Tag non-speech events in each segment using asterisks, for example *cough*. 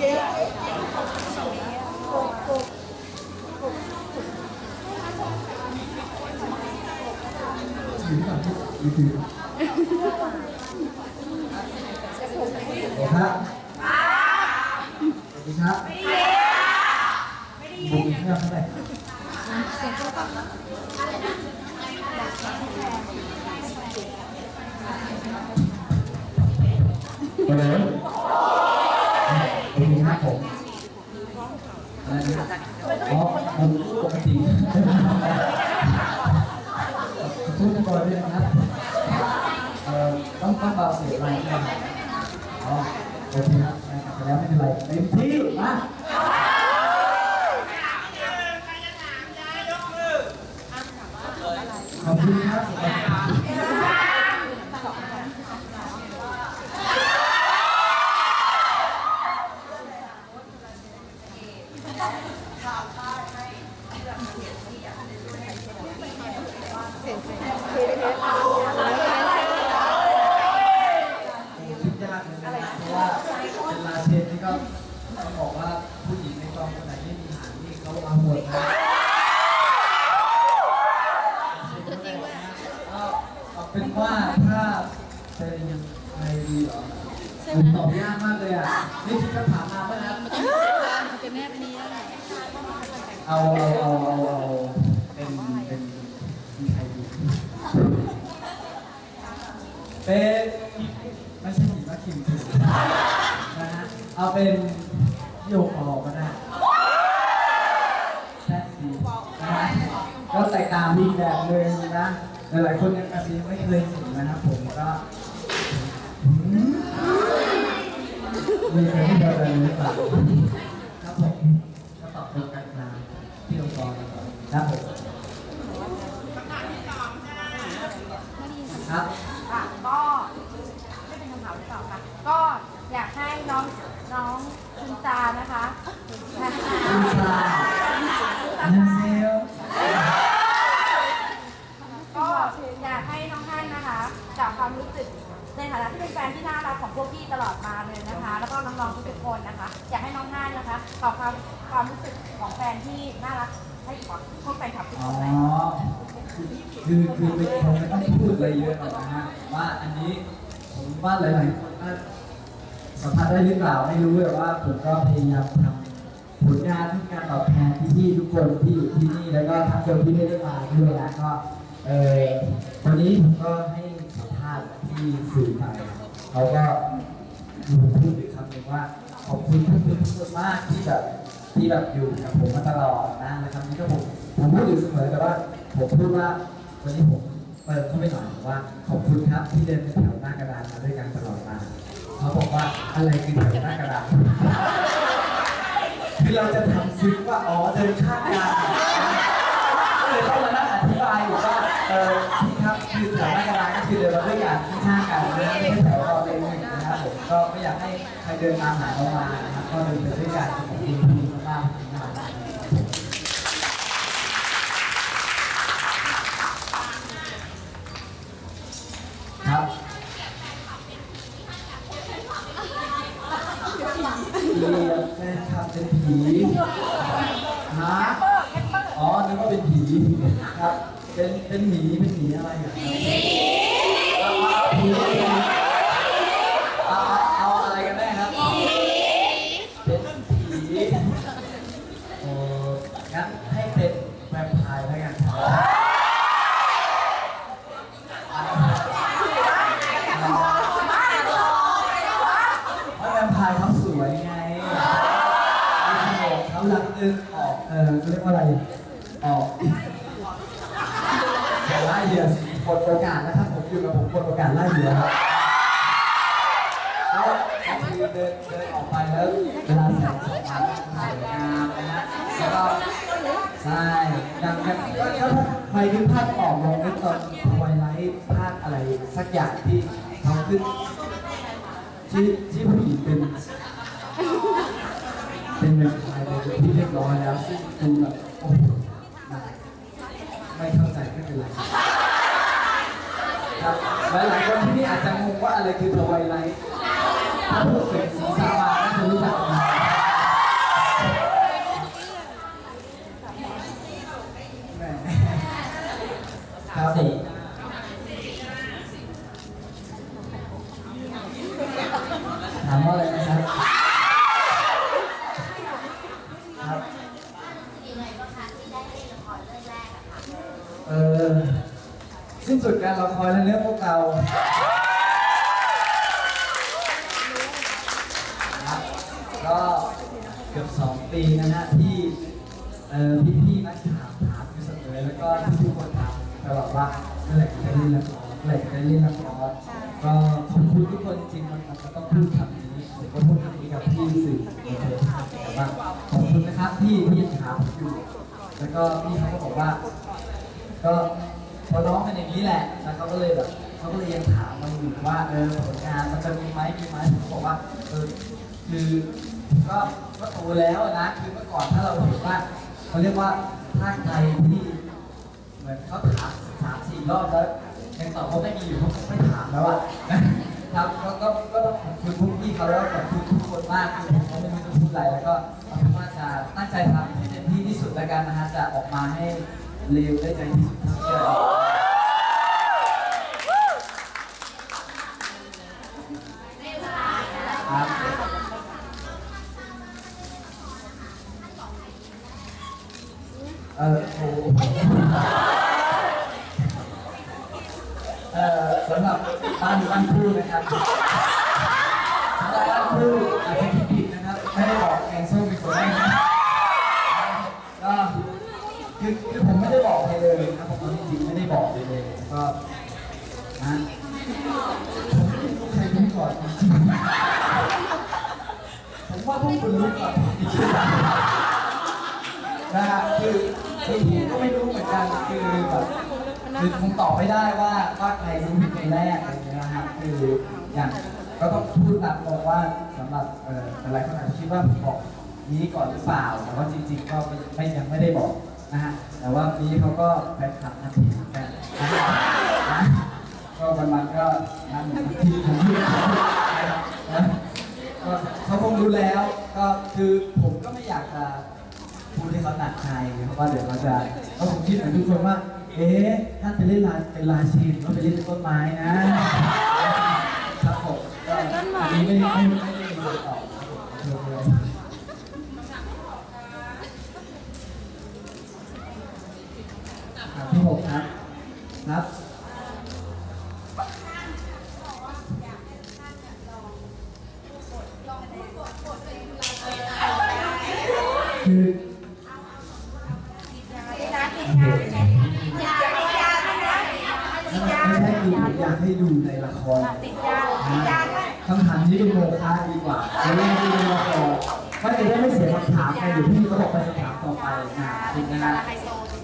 ถือก่อนถือถือโอ้ค ผมปกติขอโทษนะก่อนด้วยนะต้องต้องเบาเสียงไปใช่ไหมอ๋อโอเคนะแล้วไม่เป็นไรเต็มที่นะขอบคุณ Oh. *laughs* เอาเป็นโยกออกก็ได้แซ่บดีนะก็แต่ตามอีกแบบเลยนะ หลายๆคนยังอาจจะไม่เคยเห็นนะครับผมก็มีใครที่เดินอะรหรือเปล่าครับผมก็ตอบตรงกันนะพี่องค์กรครับผมครับ ค่ะก็ไม่เป็นคำถามหรือเปล่าคะก็อยากให้น้องน้องคุณจา นะคะนะคะคุณซาอันเซลก็อยากให้น้องท่านนะคะจากความรู้สึกในฐานะที่เป็นแฟนที่น่ารักของพวกพี่ตลอดมาเลยนะคะ แล้วก็น้องๆทุกๆคนนะคะ อยากให้น้องท่านนะคะขอความความรู้สึกของแฟนที่น่ารักให้กับพวกแฟนคลับทุกอ๋คอนเลยคือคือไม่คงไม่ต้องพูดอะไรเยอะหรอกนะฮะว่าอันนี้ผมว่าหลายๆคนก็สัมผัส ได้หรือเปล่าไม่รู้แต่ว่าผมก็พยายามทำผลงานทุกการตอบแทนพี่ๆทุกคนที่อยู่ที่นี่แล้วก็ทั้งคนที่ไม่ได้มาด้วยนะก็เออวันนี้ผมก็ให้สัมภาษณ์ที่สื่อไปเขาก็พูดถึงคำหนึ่งว่าขอบคุณทุกคนทุกคนมากที่แบบที่แบบอยู่กับผมมาตลอดนะในคำนี้ก็ผมผมพูดอยู่เสมอแต่ว่าผมพูดว่าวันนี้ผมเปิดเข้าไปหน่อยว่าขอบคุณครับที่เดินแถวหน้ากระดานมาด้วยกันตลอดมา เขาบอกว่าอะไรคือแถวหน้ากระดานคือเราจะทำซึ้งว่าอ๋อเดินข้างกันก็เลยต้องมานั่งอธิบายอยู่ว่าเออพี่ครับคือแถวหน้ากระดานก็คือเดินมาด้วยกันข้างกันนะไม่ใช่แถวเราเองหนึ่งนะครับผมก็ไม่อยากให้ใครเดินตามหาเรามานะครับก็เดินไปด้วยกันขอบคุณมากๆ เป็นเป็นหมีเป็นหมีอะไรอะผีผี ใช่อย่างอย่างก็ถ้าใครนึกภาพออกลองนึกตอนทวายไลท์ภาคอะไรสักอย่างที่เขาขึ้นที่ที่ผู้หญิงเป็น เป็นเงินไทยเป็นที่เรียบร้อยแล้วซึ่งดูแบบโอ้โหไม่เข้าใจไม่เป็นไรครับหลายๆคนที่นี่อาจจะงงว่าอะไรคือทวายไลท์ถ้าพูดถึง สี่ นละครก็ขอบคุณทุกคนจริงๆมันมันก็ต้องพูดคำนี้ผมก็พูดคำนี้กับพี่สื่อมวลชนแต่ว่าขอบคุณนะครับที่ที่ยังถามผมอยู่แล้วก็พี่เขาก็บอกว่า ก็พอน้องเป็นอย่างนี้แหละแล้วเขาก็เลยแบบเขาก็เลยยังถามมาอยู่ว่าเออผลงานมันจะมีไหมมีไหมผมบอกว่าเออคือก็ก็โตแล้วอะนะคือเมื่อก่อนถ้าเราเห็นว่าเขาเรียกว่าถ้าใครที่เหมือนเขาถามสามสี่รอบแล้ว ยังตอบเขาไม่มีอยู่เขาไม่ถามแล้วอะนะครับก็ก็ก็ต้องขอบคุณพวกพี่เขาแล้วขอบคุณทุกคนมากคือผมไม่รู้จะพูดอะไรแล้วก็เอาเป็นว่าจะตั้งใจทำให้เต็มที่ที่สุดแล้วกันนะฮะจะออกมาให้เร็วได้ใจที่สุดเท่าที่จะ คือคือผมไม่ได้บอกใครเลยนะผมเอาจริงๆไม่ได้บอกเลยเลยก็นะผมไม่รู้ใครรู้ก่อนจริงๆผมว่าพวกคุณรู้ก่อนนะฮะคือคือผมก็ไม่รู้เหมือนกันคือแบบคือคงตอบไม่ได้ว่าว่าใครรู้เป็นคนแรกอะไรอย่างเงี้ยนะครับคืออย่างก็ต้องพูดตามตรงว่าสำหรับเอ่อหลายคนอาจจะคิดว่าผมบอกนี้ก่อนหรือเปล่าแต่ว่าจริง ๆ ก็ไม่ยังไม่ได้บอก นะฮะ แต่ว่านี้เขาก็แฟนคลับทำผิดเหมือนกันนะก็วันวันๆก็นั่นที่ผมพูดนะก็เขาคงรู้แล้วก็คือผมก็ไม่อยากจะพูดให้เขาหนักใจเพราะว่าเดี๋ยวเขาจะเขาผมคิดเหมือนทุกคนว่า เอ๊ะท่านไปเล่นลายเป็นลายชีนก็ไปเล่นต้นไม้นะครับผมอันนี้ไม่ไม่ไม่ได้มีคำตอบครับผมขอโทษด้วยครับที่หกครับครับ คือ ติดนะติดงานติดงานติดงานติดงานติดงานไม่ใช่คือผมอยากให้ดูในละครนติดงานด้วยคำถามนี้เป็นโมฆะดีกว่าจะเล่นดูในละครก็จะได้ไม่เสียคำถามไงเดี๋ยวพี่เขาบอกไปคำถามต่อไปนะจริงนะ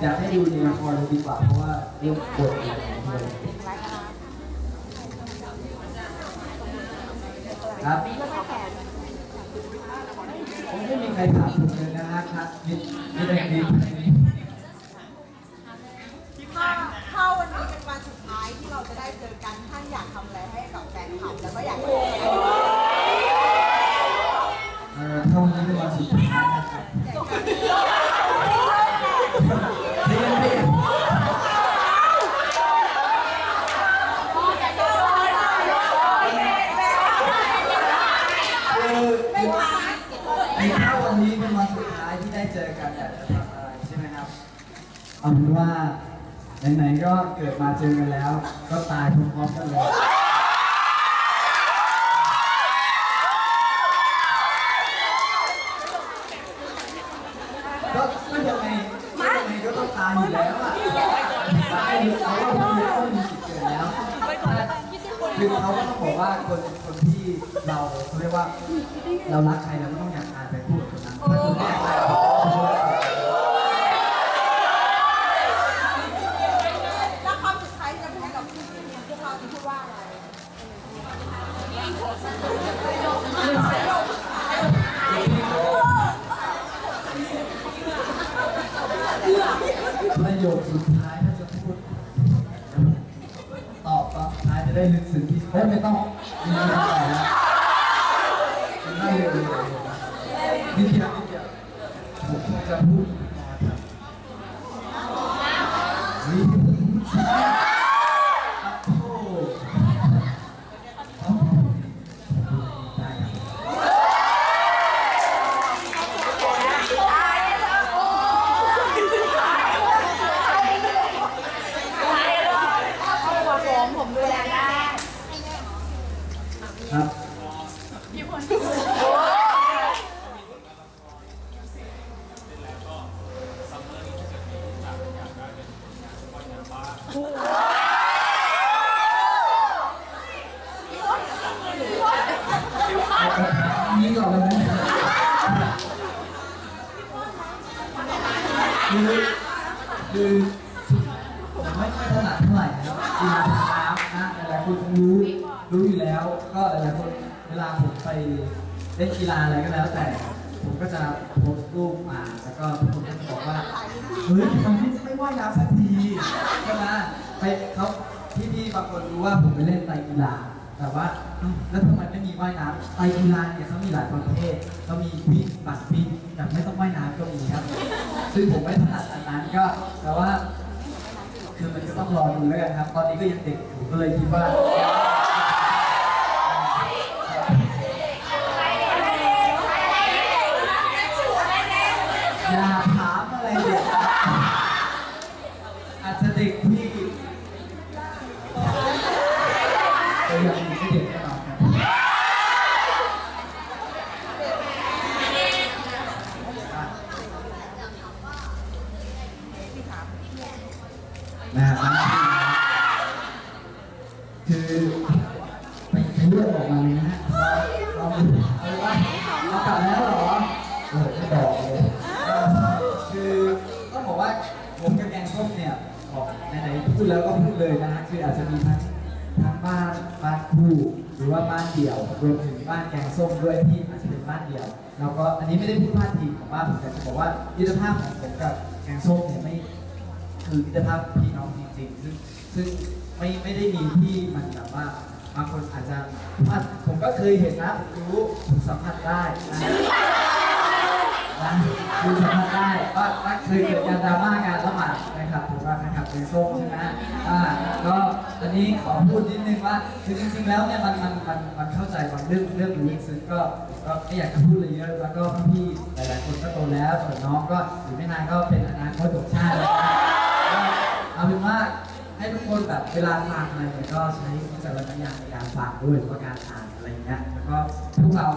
อยากให้ดูในละครดีกว่าเพราะว่าเรื่องบทอะไรอย่างเงี้ยครับ ไม่มีใครถามผมเลยนะฮะครับนี่นี่เป็นดี ถ้าถ้าวันนี้เป็นวันสุดท้ายที่เราจะได้เจอกันท่านอยากทำอะไรให้กับแฟนคลับแล้วก็อยากให้ เอ่อถ้าวันนี้เป็นวันสุดท้ายนะครับเรียนเรียนคือคือไอ้ถ้าวันนี้เป็นวันสุดท้ายที่ได้เจอกันอยากจะทำอะไรใช่ไหมครับ เอาเป็นว่าไหนๆก็เกิดมาเจอกันแล้ว ก็ตายพร้อมๆกันเลยก็ก็ยังไงก็ยังไงก็ต้องตายอยู่แล้วอะตายอยู่แล้วก็มีก็มีสิทธิ์เกิดแล้วคือเขาก็ต้องบอกว่าคนคนที่เราเขาเรียกว่า เรารักใครเราก็ต้องอยาก คือคือผมไม่ค่อยถนัดเท่าไหร่นะครับกีฬาทางน้ำนะหลายๆคนคงรู้รู้อยู่แล้ว ก็หลายๆคนเวลาผมไปเล่นกีฬาอะไรก็แล้วแต่ ผมก็จะโพสต์รูปมาแล้วก็ทุกคนก็จะบอกว่าเฮ้ยทำไมไม่ว่ายน้ำสักทีใช่ไหมไปเขาพี่ๆบางคนรู้ว่าผมไปเล่นไตรกีฬา แต่ว่าอ้าแล้วทำไมไม่มีว่ายน้ำไตรกีฬาเนี่ยเขามีหลายประเภทเขามีวิ่งปัดวิ่งแต่ไม่ต้องว่ายน้ำก็มีครับ ซึ่งผมไม่ถนัดอันนั้นก็ แต่ว่า คือมันก็ต้องรอดูแล้วกันครับ ตอนนี้ก็ยังเด็กอยู่ก็เลยคิดว่าถามอะไรเด็กอาจจะเด็กที่แต่ยังมีไม่เด็กแน่นอนครับนะครับ คือไปเลือกออกมาเลยนะฮะเราเอาว่าเอากลับแล้วเหรอโอ้โหไม่บอกเลยคือต้องบอกว่าผมกับแกงส้มเนี่ยบอกไหนๆพูดแล้วก็พูดเลยนะฮะคืออาจจะมีทั้งทั้งบ้านบ้านคู่หรือว่าบ้านเดี่ยวรวมถึงบ้านแกงส้มด้วยที่อาจจะเป็นบ้านเดี่ยวแล้วก็อันนี้ไม่ได้พูดพลาดพิงผมว่าผมอยากจะบอกว่ายุทธภาพของผมกับแกงส้มเนี่ยไม่คือมิตรภาพพี่น้องจริงๆซึ่งซึ่ง ไม่ไม่ได้มีที่มันแบบว่าบางคนอาจจะอะผมก็เคยเห็นนะผมรู้ผมสัมผัสได้นะนะคือสัมผัสได้ว่าว่าเคยเกิดการดราม่ากันระหว่างนะครับผมว่าแฟนคลับเป็นส้มใช่ไหมอ่าก็อันนี้ขอพูดนิดนึงว่าคือจริงๆแล้วเนี่ยมันมันมันมันเข้าใจบางเรื่องเรื่องลึกซึ้งก็ก็ไม่อยากจะพูดอะไรเยอะแล้วก็พี่ๆหลายๆคนก็โตแล้วส่วนน้องก็อยู่ไม่นานก็เป็นอนาคตของชาติแล้วนะก็เอาเป็นว่า ให้ทุกคนแบบเวลาฟังอะไรเนี่ยก็ใช้วิจารณญาณในการฟังด้วยหรือว่าการอ่านอะไรอย่างเงี้ยแล้วก็พวกเรา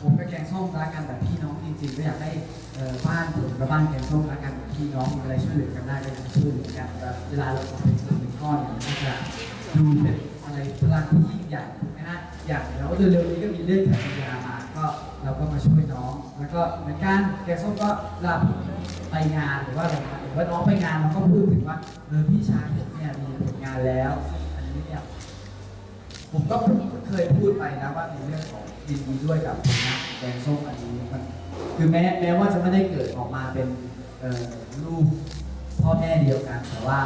ผมกับแกงส้มรักกันแบบพี่น้องจริงๆก็อยากให้เอ่อบ้านผมกับบ้านแกงส้มรักกันแบบพี่น้องมีอะไรช่วยเหลือกันได้ก็อยากช่วยเหลือกันแบบเวลาเราเป็นกลุ่มเป็นก้อนเนี่ยมันก็จะดูเป็นอะไรพลังที่ยิ่งใหญ่ถูกไหมฮะอย่างเดี๋ยวเร็วๆนี้ก็มีเรื่องแข่งกีฬามาก็เราก็มาช่วยน้อง แล้วก็เหมือนกันแกงส้มก็รับไปงานหรือว่าอะไรหรือว่าน้องไปงานเราก็พูดถึงว่าเออพี่ชายผมเนี่ย ผลงานแล้วอันนี้เนี่ยผมก็เคยพูดไปนะว่าในเรื่องของยินดีด้วยกับคณะแดงส้มอันนี้มันคือแม้แม้ว่าจะไม่ได้เกิดออกมาเป็นลูกพ่อแม่เดียวกัน แต่ว่า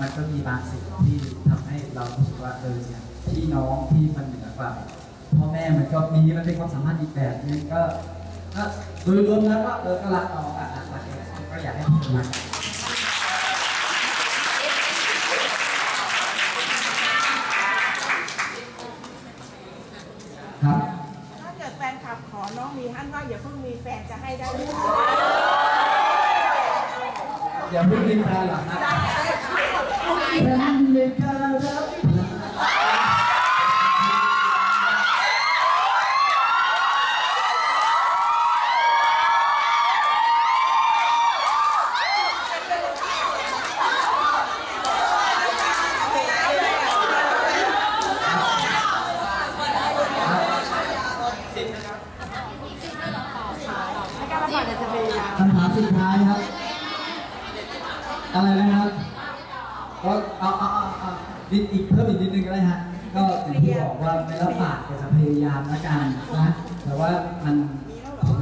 มันก็มีบางสิ่งที่ทำให้เรารู้สึกว่าเออเนี่ยพี่น้องที่มันเหนือกว่าพ่อแม่มันก็มีมันเป็นความสามารถอีกแบบนึงก็ก็โดยรวมแล้วก็เออก็รักน้องอะรักรักเองก็อยากให้ทุกคนรัก ครับถ้าเกิดแฟนคลับขอน้องมีฮั่นว่าอย่าเพิ่งมีแฟนจะให้ได้ไหมคะอย่าเพิ่งรีบแฟนหรอกนะเป็นเด็กครั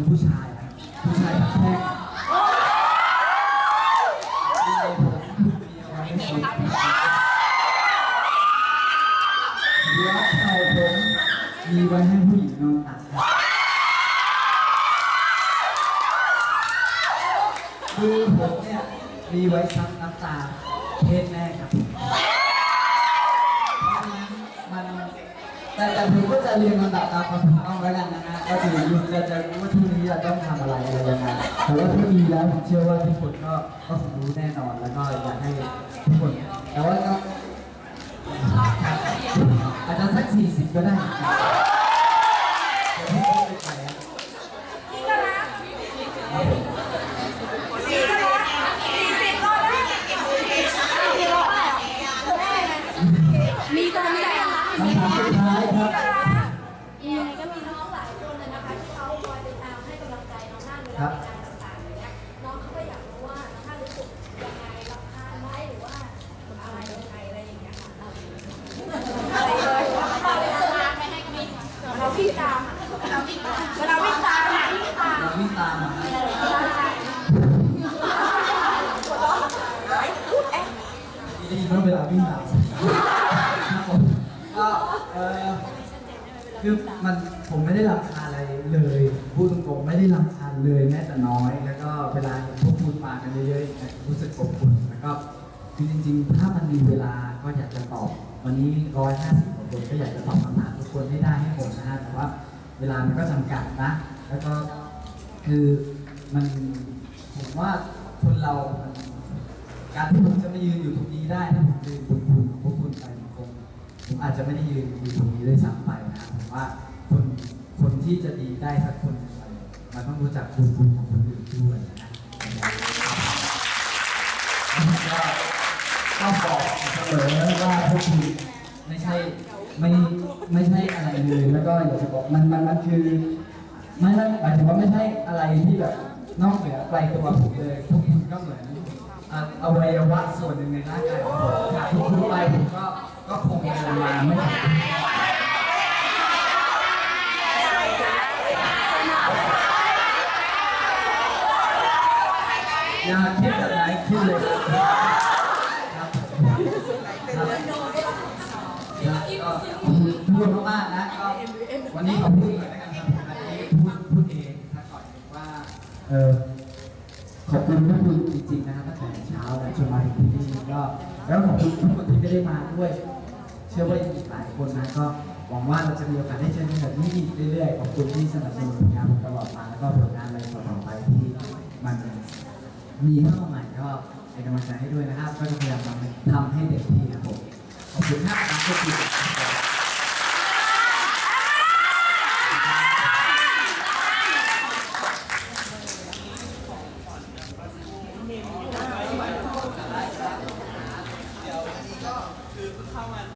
เป็นผู้ชายนะผู้ชายทั้งแท่งมีอะไรผมมีเอาไว้ให้สุดหัวเข่าผมมีไว้ให้ผู้หญิงนอนตักคือผมเนี่ยมีไว้ซับน้ำตาเพศแม่ครับมันแต่แต่ผมก็จะเรียงลำดับตามความถูกต้องแล้วกันนะฮะ ก็คือลุงจะจะรู้ว่าช่งนี้เราต้องทำอะไรอะไรยังไงแต่ว่าถ้ามีแล้วผมเชื่อว่าทุกคนก็ก็คงรู้แน่นอนแล้วก็อยากให้ทุกคน แต่ว่าก็อาจจะสักสี่สิบก็ได้ เวลาวิ่งตามครับผมก็เออคือมันผมไม่ได้รำคาญอะไรเลย พูดตรงๆไม่ได้รำคาญเลยแม้แต่น้อย แล้วก็เวลาเห็นพวกคุณมากันเยอะๆรู้สึกอบอุ่นแล้วก็คือจริงๆ ถ้ามันมีเวลาก็อยากจะตอบ วันนี้ร้อยห้าสิบกว่าคนก็อยากจะตอบคำถามทุกคนให้ได้ให้หมดนะฮะแต่ว่าเวลามันก็จำกัดนะ แล้วก็คือมันผมว่าคนเรามัน การที่ผมจะมายืนอยู่ตรงนี้ได้ถ้าผมยืนบุญคุณของพวกคุณไปผมคงผมอาจจะไม่ได้ยืนอยู่ตรงนี้ด้วยซ้ำไปนะผมว่าคนคนที่จะดีได้สักคนหนึ่งมันต้องรู้จักบุญคุณของคนอื่นด้วยนะก็ก็บอกเสมอว่าพวกคุณไม่ใช่ไม่ไม่ใช่อะไรเลยแล้วก็อยากจะบอกมันมันมันคือไม่ไม่หมายถึงว่าไม่ใช่อะไรที่แบบนอกเหนือไกลตัวผมเลยพวกคุณก็เหมือน อะอวัยวะส่วนหนึ่งในร่างกายของผมขาดพวกคุณไปผมก็ก็คงเดินมาไม่ถึง อย่าคิดแบบไหนคิดเลยครับครับครับก็ขอบคุณมากๆนะก็วันนี้ขอบคุณหน่อยแล้วกันครับอันนี้พูดพูดเองถ้าก่อนว่าเออขอบคุณทุกคนจริงๆนะครับตั้งแต่ เช้านะจนมาถึงที่นี่ก็แล้วขอบคุณทุกคนที่ไม่ได้มาด้วย เชื่อว่ายังมีหลายคนนะก็หวังว่าเราจะมีโอกาสได้เจอกันแบบนี้อีกเรื่อยๆขอบคุณที่สนับสนุนผลงานผมตลอดมาแล้วก็ผลงานอะไรต่อๆไปที่มันมีเข้ามาใหม่ก็เป็นกำลังใจให้ด้วยนะครับ ก็จะพยายามทำให้เต็มที่ครับผมขอบคุณมากครับขอบคุณ